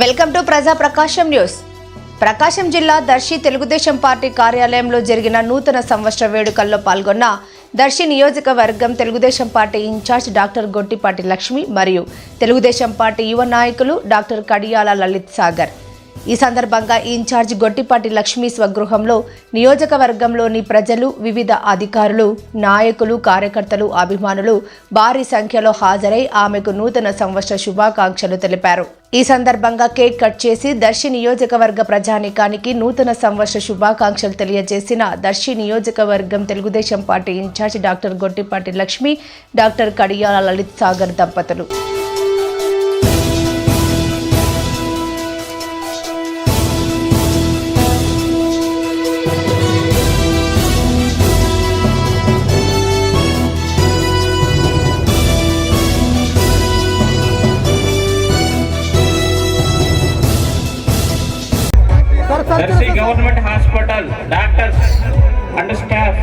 Welcome to ప్రజా ప్రకాశం news. ప్రకాశం జిల్లా Darsi Telugu Desam party కార్యాలయంలో జరిగిన నూతన సంవత్సర వేడుకల్లో పాల్గొన్న దర్శి నియోజకవర్గం Telugu Desam party incharge doctor Gottipati Lakshmi మరియు తెలుగుదేశం పార్టీ యువ నాయకులు డాక్టర్ కడియాల లలిత్ సాగర్. ఈ సందర్భంగా ఇన్ఛార్జ్ గొట్టిపాటి లక్ష్మీ స్వగృహంలో నియోజకవర్గంలోని ప్రజలు వివిధ అధికారులు నాయకులు కార్యకర్తలు అభిమానులు భారీ సంఖ్యలో హాజరై ఆమెకు నూతన సంవత్సర శుభాకాంక్షలు తెలిపారు. ఈ సందర్భంగా కేక్ కట్ చేసి దర్శి నియోజకవర్గ ప్రజానికానికి నూతన సంవత్సర శుభాకాంక్షలు తెలియజేసిన దర్శి నియోజకవర్గం Telugu Desam party incharge doctor Gottipati Lakshmi doctor Kadiyala Lalit Sagar దంపతులు. Darsi government hospital doctors and staff.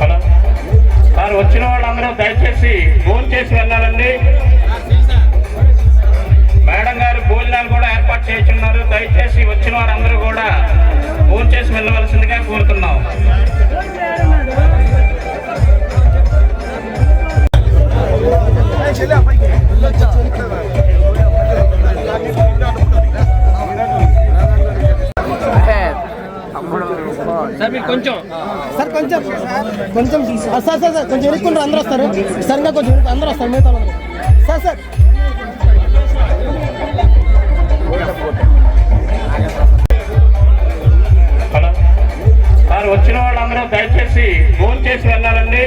Hello. Sir వచ్చిన వాళ్ళందరూ దయచేసి ఫోన్ చేసి వెళ్ళాలండి. వచ్చిన వారందరూ కూడా ఫోన్ చేసి వెళ్ళవలసిందిగా కోరుతున్నాం. సార్ కొంచెం కొంచెం. సార్ సార్ సార్ కొంచెం ఇరుక్కుంటారు అందరూ వస్తారు. సరిగ్గా కొంచెం అందరూ వస్తారు మిగతా దయచేసి ఫోన్ చేసి వెళ్ళాలండి.